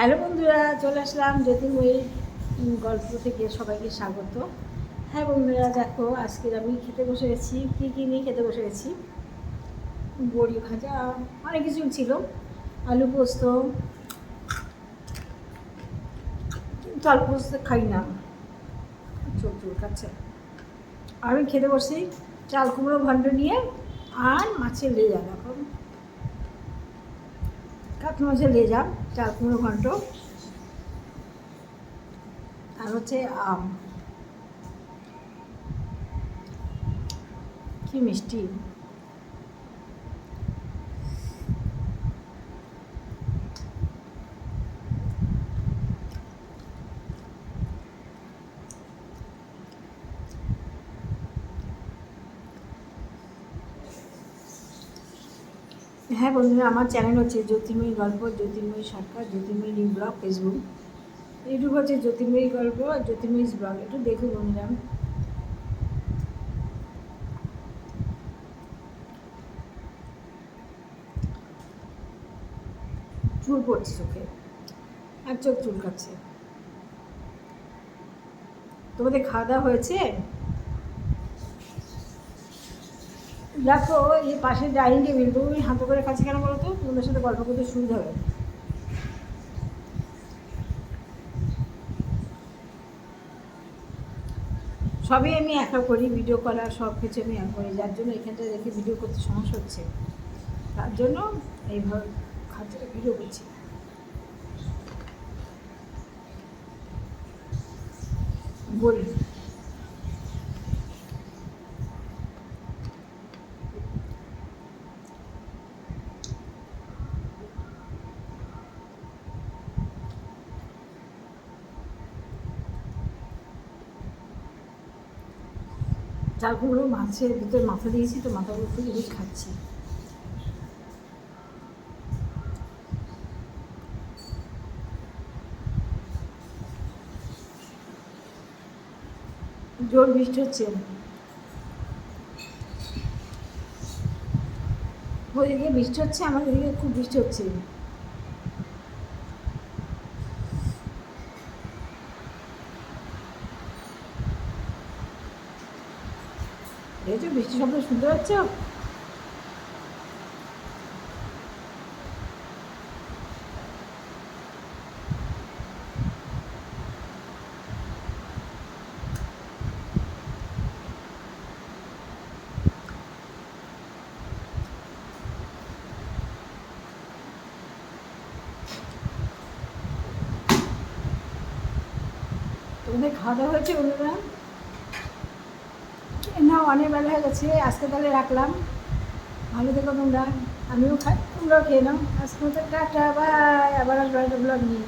Hello বন্ধুরা, চলে আসলাম জ্যোতির্ময়ীর গল্প থেকে সবাইকে স্বাগত। হ্যাঁ বন্ধুরা, দেখো, আজকে আমি খেতে বসে গেছি। কী কী নিয়ে খেতে বসে গেছি? বড়ি ভাজা, অনেক কিছু ছিল। আলু পোস্ত কিন্তু আলু পোস্ত খাই না। চোখ চুলকাচ্ছে। আমি খেতে বসি চাল কুমড়ো ঘন্ট নিয়ে আর মাছের লেজা, দেখো। কাতলা মাছের লেজা চার পনেরো ঘন্ট। আর হচ্ছে আম। কি মিষ্টি। হ্যাঁ বন্ধুরা, আমার চ্যানেল হচ্ছে জ্যোতির্ময়ী গল্প, Jyotirmoyee Sarkar Jyotirmoyee new blog Facebook YouTube হচ্ছে জ্যোতির্ময়ী গল্প আর জ্যোতির্ময়ী ব্লগ একটু দেখুন বন্ধুরা। চুল পড়ছে চোখে আর চোখ চুলকাচ্ছে। তোমাদের খাওয়া দাওয়া হয়েছে? দেখো, এই পাশের ডাইনিং টেবিল, তুমি হাতে করে কাছে কেন বলো তো? তোমাদের সাথে গল্প করতে সুবিধা হবে। সবই আমি একা করি ভিডিও করা সব কিছু আমি একা করি। যার জন্য এখানটা রেখে ভিডিও করতে সমস্যা হচ্ছে। তার জন্য এইভাবে খাতে ভিডিও করছি। বলি চালগুলো মাছের ভিতরে মাথা দিয়েছি, তো মাথাগুলো খুব বেশ খাচ্ছি। জোর বৃষ্টি হচ্ছে। ওইদিকে বৃষ্টি হচ্ছে, আমাদের এদিকে খুব বৃষ্টি হচ্ছে। দেখেছ বৃষ্টি শব্দ শুনতে পাচ্ছ? তোমাদের খাওয়া দাওয়া হয়েছে বন্ধুরা না অনেক বেলা হয়ে গেছে, আজকে তাহলে রাখলাম। ভালো থেকো তোমরা, আমিও খাই, তোমরাও খেয়ে নাও। আজকে মতো টাটা, বাই, আবার আসব ব্লগ নিয়ে।